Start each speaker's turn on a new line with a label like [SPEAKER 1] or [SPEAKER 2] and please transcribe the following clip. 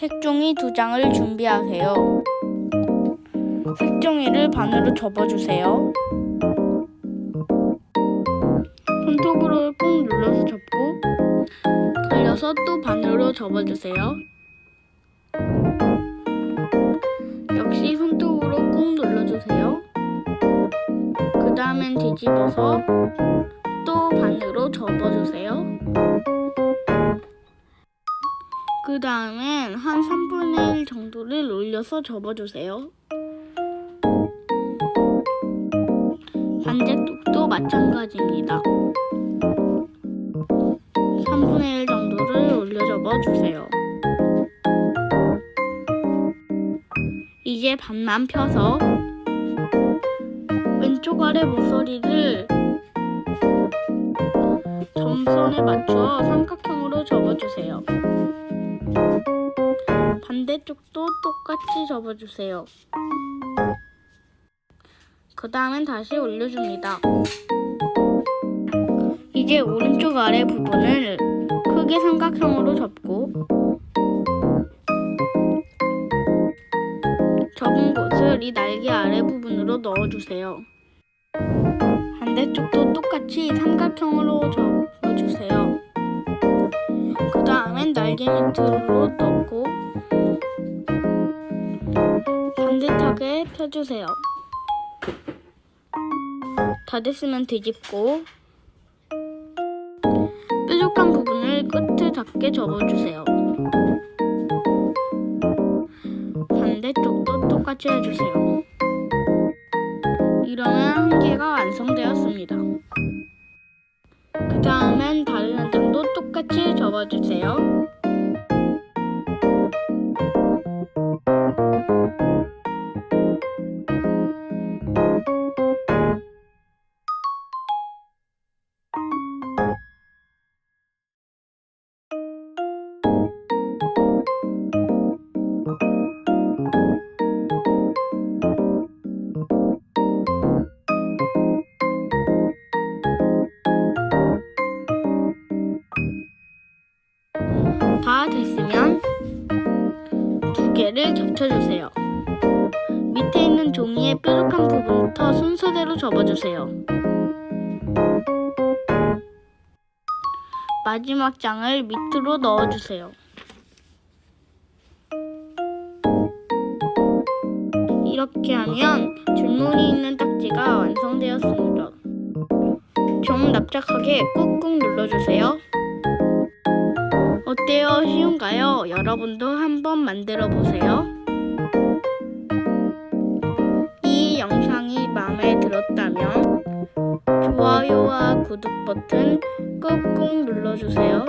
[SPEAKER 1] 색종이 두 장을 준비하세요. 색종이를 반으로 접어주세요. 손톱으로 꾹 눌러서 접고 돌려서 또 반으로 접어주세요. 역시 손톱으로 꾹 눌러주세요. 그 다음엔 뒤집어서 또 반으로 접어주세요. 그 다음엔 한 3분의 1 정도를 올려서 접어주세요. 반대쪽도 마찬가지입니다. 3분의 1 정도를 올려 접어주세요. 이제 반만 펴서 왼쪽 아래 모서리를 점선에 맞춰 삼각형으로 접어주세요. 반대쪽도 똑같이 접어주세요. 그 다음엔 다시 올려줍니다. 이제 오른쪽 아래 부분을 크게 삼각형으로 접고 접은 곳을 이 날개 아래 부분으로 넣어주세요. 반대쪽도 똑같이 삼각형으로 접어주세요. 그 다음엔 날개 밑으로 넣고 펴주세요. 다 됐으면 뒤집고 뾰족한 부분을 끝에 닿게 접어주세요. 반대쪽도 똑같이 해주세요. 이러면 한 개가 완성되었습니다. 그 다음엔 다른 한 장도 똑같이 접어주세요. 다 됐으면 두 개를 겹쳐주세요. 밑에 있는 종이의 뾰족한 부분부터 순서대로 접어주세요. 마지막 장을 밑으로 넣어주세요. 이렇게 하면 줄무늬 있는 딱지가 완성되었습니다. 좀 납작하게 꾹꾹 눌러주세요. 어때요? 쉬운가요? 여러분도 한번 만들어 보세요. 이 영상이 마음에 들었다면 좋아요와 구독 버튼 꾹꾹 눌러주세요.